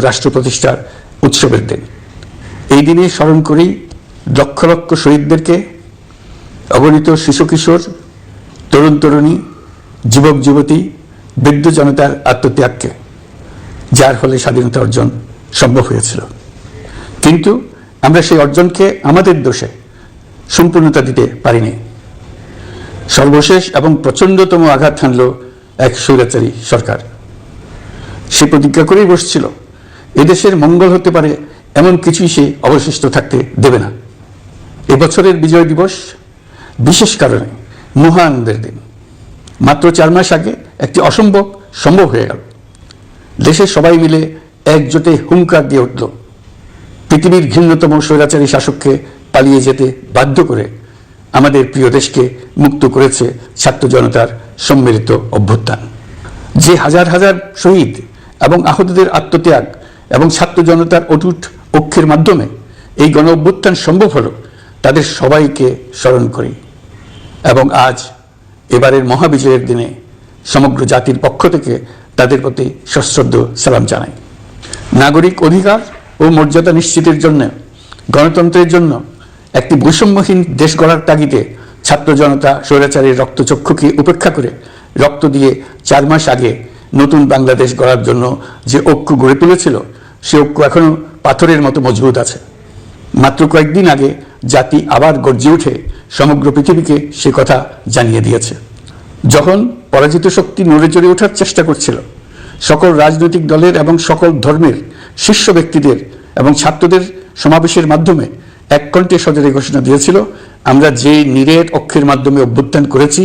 রাষ্ট্র প্রতিষ্ঠার উৎসবের দিন। এই দিনে স্মরণ করি লক্ষ লক্ষ শহীদদেরকে, অগণিত শিশু কিশোর, তরুণ তরুণী, যুবক যুবতী, বৃদ্ধ জনতার আত্মত্যাগকে, যার ফলে স্বাধীনতা অর্জন সম্ভব হয়েছিল। কিন্তু আমরা সেই অর্জনকে আমাদের দোষে সম্পূর্ণতা দিতে পারিনি। সর্বশেষ এবং প্রচণ্ডতম আঘাত হানল এক স্বৈরাচারী সরকার। সে প্রতিজ্ঞা করেই বসছিল এদেশের মঙ্গল হতে পারে এমন কিছুই সে অবশিষ্ট থাকতে দেবে না। এবছরের বিজয় দিবস বিশেষ কারণে মহানন্দের দিন। মাত্র চার মাস আগে একটি অসম্ভব সম্ভব হয়ে গেল। দেশের সবাই মিলে একজোটে হুঙ্কার দিয়ে উঠল। পৃথিবীর ঘৃণ্যতম স্বৈরাচারী শাসককে পালিয়ে যেতে বাধ্য করে আমাদের প্রিয় দেশকে মুক্ত করেছে ছাত্র জনতার সম্মিলিত অভ্যুত্থান। যে হাজার হাজার শহীদ এবং আহতদের আত্মত্যাগ এবং ছাত্র জনতার অটুট ঐক্যের মাধ্যমে এই গণ অভ্যুত্থান সম্ভব হলো, তাদের সবাইকে স্মরণ করি। এবং আজ এবারের মহাবিজয়ের দিনে সমগ্র জাতির পক্ষ থেকে তাদের প্রতি সশ্রদ্ধ সালাম জানাই। নাগরিক অধিকার ও মর্যাদা নিশ্চিতের জন্য, গণতন্ত্রের জন্য একটি বৈষম্যহীন দেশ গড়ার তাগিদে ছাত্র জনতা স্বৈরাচারের রক্তচক্ষুকে উপেক্ষা করে রক্ত দিয়ে চার মাস আগে নতুন বাংলাদেশ গড়ার জন্য যে ঐক্য গড়ে তুলেছিল সে ঐক্য এখনও পাথরের মতো মজবুত আছে। মাত্র কয়েকদিন আগে জাতি আবার গর্জে উঠে সমগ্র পৃথিবীকে সে কথা জানিয়ে দিয়েছে। যখন পরাজিত শক্তি নড়ে চড়ে ওঠার চেষ্টা করছিল, সকল রাজনৈতিক দলের এবং সকল ধর্মের শীর্ষ ব্যক্তিদের এবং ছাত্রদের সমাবেশের মাধ্যমে এক কণ্ঠে সজরে ঘোষণা দিয়েছিল, আমরা যে নিরেট অক্ষের মাধ্যমে অভ্যুত্থান করেছি,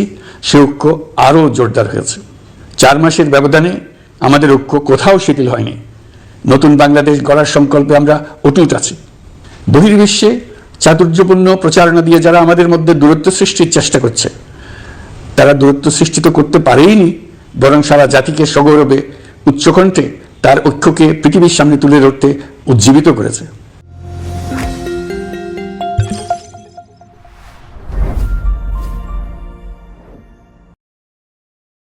সে ঐক্য আরও জোরদার হয়েছে। চার মাসের ব্যবধানে আমাদের ঐক্য কোথাও শিথিল হয়নি। নতুন বাংলাদেশ গড়ার সংকল্পে আমরা অটুট আছি। বহির্বিশ্বে চাতুর্যপূর্ণ প্রচারণা দিয়ে যারা আমাদের মধ্যে দূরত্ব সৃষ্টির চেষ্টা করছে, তারা দূরত্ব সৃষ্টি তো করতে পারেইনি, বরং সারা জাতিকে সগৌরবে, উচ্চকণ্ঠে তার ঐক্যকে পৃথিবীর সামনে তুলে ধরতে উজ্জীবিত করেছে।